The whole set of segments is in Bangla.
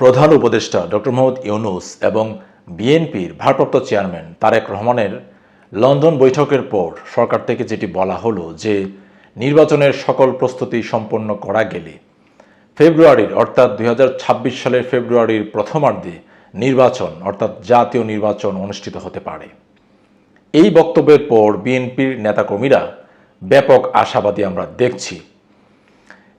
প্রধান উপদেষ্টা ডক্টর মোহাম্মদ ইউনুস এবং বিএনপির ভারপ্রাপ্ত চেয়ারম্যান তারেক রহমানের লন্ডন বৈঠকের পর সরকার থেকে যেটি বলা হলো যে নির্বাচনের সকল প্রস্তুতি সম্পন্ন করা গেলে ফেব্রুয়ারির অর্থাৎ দু হাজার ছাব্বিশ সালের ফেব্রুয়ারির প্রথমার্ধে নির্বাচন অর্থাৎ জাতীয় নির্বাচন অনুষ্ঠিত হতে পারে। এই বক্তব্যের পর বিএনপির নেতাকর্মীরা ব্যাপক আশাবাদী আমরা দেখছি।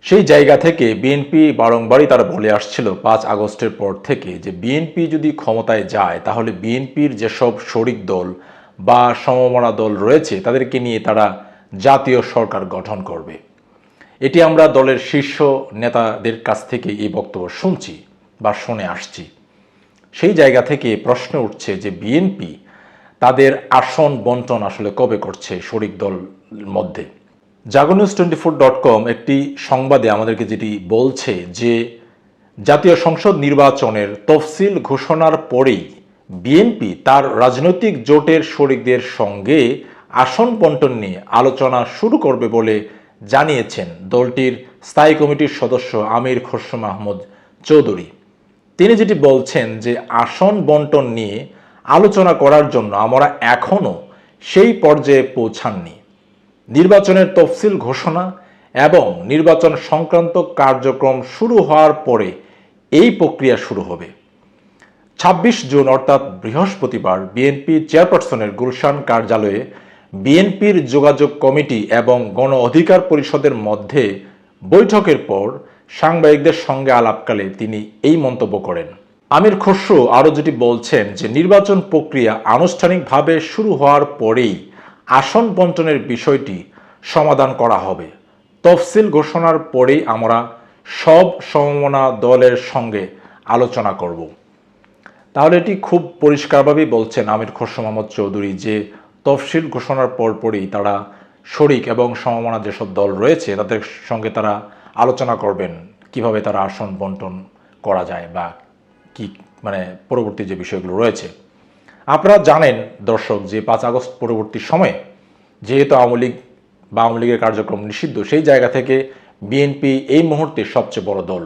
সেই জায়গা থেকে বিএনপি বারংবারই তারা বলে আসছিল পাঁচ আগস্টের পর থেকে যে বিএনপি যদি ক্ষমতায় যায়, তাহলে বিএনপির যেসব শরিক দল বা সমমনা দল রয়েছে, তাদেরকে নিয়ে তারা জাতীয় সরকার গঠন করবে। এটি আমরা দলের শীর্ষ নেতাদের কাছ থেকে এই বক্তব্য শুনছি বা শুনে আসছি। সেই জায়গা থেকে প্রশ্ন উঠছে যে বিএনপি তাদের আসন বন্টন আসলে কবে করছে শরিক দল মধ্যে? Jago news twenty four dot com একটি সংবাদে আমাদেরকে যেটি বলছে যে জাতীয় সংসদ নির্বাচনের তফসিল ঘোষণার পরেই বিএনপি তার রাজনৈতিক জোটের শরিকদের সঙ্গে আসন বন্টন নিয়ে আলোচনা শুরু করবে বলে জানিয়েছেন দলটির স্থায়ী কমিটির সদস্য আমির খসরু মাহমুদ চৌধুরী। তিনি যেটি বলছেন যে আসন বন্টন নিয়ে আলোচনা করার জন্য আমরা এখনও সেই পর্যায়ে পৌঁছাননি। নির্বাচনের তফসিল ঘোষণা এবং নির্বাচন সংক্রান্ত কার্যক্রম শুরু হওয়ার পরে এই প্রক্রিয়া শুরু হবে। ছাব্বিশ জুন, অর্থাৎ বৃহস্পতিবার, বিএনপি চেয়ারপারসনের গুলশান কার্যালয়ে বিএনপির যোগাযোগ কমিটি এবং গণ অধিকার পরিষদের মধ্যে বৈঠকের পর সাংবাদিকদের সঙ্গে আলাপকালে তিনি এই মন্তব্য করেন। আমির খসরু আরও যেটি বলছেন যে, নির্বাচন প্রক্রিয়া আনুষ্ঠানিকভাবে শুরু হওয়ার পরেই আসন বন্টনের বিষয়টি সমাধান করা হবে। তফসিল ঘোষণার পরেই আমরা সব সমমনা দলের সঙ্গে আলোচনা করব। তাহলে এটি খুব পরিষ্কারভাবেই বলছেন আমির খসরু মোহাম্মদ চৌধুরী যে তফসিল ঘোষণার পরপরই তারা শরিক এবং সমমনা যেসব দল রয়েছে, তাদের সঙ্গে তারা আলোচনা করবেন কীভাবে তারা আসন বন্টন করা যায় বা কি মানে পরবর্তী যে বিষয়গুলো রয়েছে। আপনারা জানেন, দর্শক, যে পাঁচ আগস্ট পরবর্তী সময়ে যেহেতু আওয়ামী লীগ বা আওয়ামী লীগের কার্যক্রম নিষিদ্ধ, সেই জায়গা থেকে বিএনপি এই মুহূর্তে সবচেয়ে বড় দল।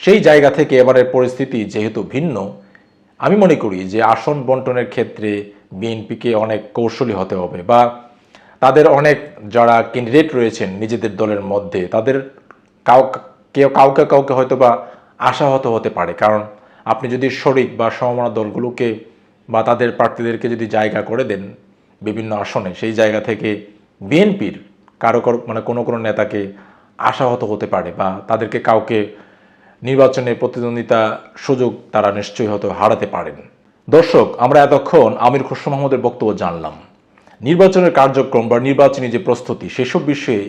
সেই জায়গা থেকে এবারের পরিস্থিতি যেহেতু ভিন্ন, আমি মনে করি যে আসন বন্টনের ক্ষেত্রে বিএনপিকে অনেক কৌশলী হতে হবে বা তাদের অনেক যারা ক্যান্ডিডেট রয়েছেন নিজেদের দলের মধ্যে, তাদের কাউ, কেউ কাউকে কাউকে হয়তো বা আশাহত হতে পারে। কারণ আপনি যদি শরিক বা সমমনা দলগুলোকে বা তাদের প্রার্থীদেরকে যদি জায়গা করে দেন বিভিন্ন আসনে, সেই জায়গা থেকে বিএনপির কারও মানে কোনো কোনো নেতাকে আশাহত হতে পারে বা তাদেরকে কাউকে নির্বাচনে প্রতিদ্বন্দ্বিতা সুযোগ তারা নিশ্চয়ই হয়তো হারাতে পারেন। দর্শক, আমরা এতক্ষণ আমির খসরু মাহমুদের বক্তব্য জানলাম। নির্বাচনের কার্যক্রম বা নির্বাচনী যে প্রস্তুতি, সেসব বিষয়ে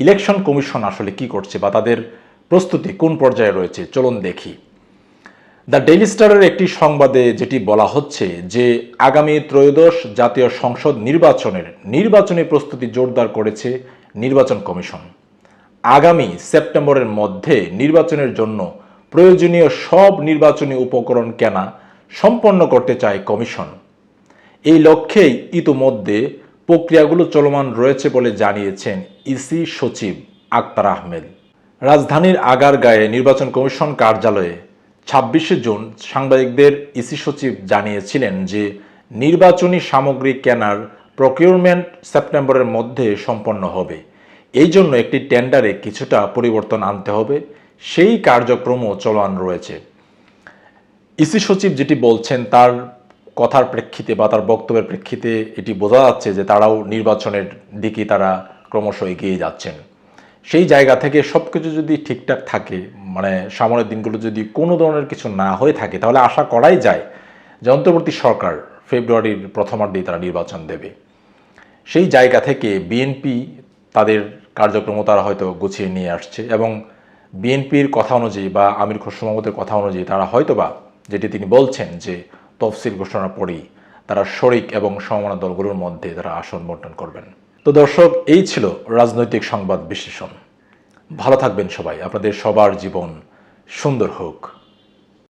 ইলেকশন কমিশন আসলে কি করছে বা তাদের প্রস্তুতি কোন পর্যায়ে রয়েছে, চলুন দেখি। দ্য ডেইলি স্টারের একটি সংবাদে যেটি বলা হচ্ছে যে আগামী ত্রয়োদশ জাতীয় সংসদ নির্বাচনের নির্বাচনী প্রস্তুতি জোরদার করেছে নির্বাচন কমিশন। আগামী সেপ্টেম্বরের মধ্যে নির্বাচনের জন্য প্রয়োজনীয় সব নির্বাচনী উপকরণ কেনা সম্পন্ন করতে চায় কমিশন। এই লক্ষ্যেই ইতোমধ্যে প্রক্রিয়াগুলো চলমান রয়েছে বলে জানিয়েছেন ইসি সচিব আক্তার আহমেদ। রাজধানীর আগারগাঁয়ে নির্বাচন কমিশন কার্যালয়ে ছাব্বিশে জুন সাংবাদিকদের ইসি সচিব জানিয়েছিলেন যে নির্বাচনী সামগ্রী কেনার প্রকিউরমেন্ট সেপ্টেম্বরের মধ্যে সম্পন্ন হবে। এই জন্য একটি টেন্ডারে কিছুটা পরিবর্তন আনতে হবে। সেই কার্যক্রমও চলমান রয়েছে। ইসি সচিব যেটি বলছেন, তার কথার প্রেক্ষিতে বা তার বক্তব্যের প্রেক্ষিতে এটি বোঝা যাচ্ছে যে তারাও নির্বাচনের দিকে তারা ক্রমশ এগিয়ে যাচ্ছেন। সেই জায়গা থেকে সব কিছু যদি ঠিকঠাক থাকে মানে সামনের দিনগুলো যদি কোনো ধরনের কিছু না হয়ে থাকে, তাহলে আশা করাই যায় যে অন্তর্বর্তী সরকার ফেব্রুয়ারির প্রথমার্ধেই তারা নির্বাচন দেবে। সেই জায়গা থেকে বিএনপি তাদের কার্যক্রম তারা হয়তো গুছিয়ে নিয়ে আসছে এবং বিএনপির কথা অনুযায়ী বা আমির খসরু মাহমুদের কথা অনুযায়ী তারা হয়তোবা যেটি তিনি বলছেন যে তফসিল ঘোষণার পরেই তারা শরিক এবং সমমনা দলগুলোর মধ্যে তারা আসন বন্টন করবেন। তো দর্শক, এই ছিল রাজনৈতিক সংবাদ বিশ্লেষণ। ভালো থাকবেন সবাই। আপনাদের সবার জীবন সুন্দর হোক।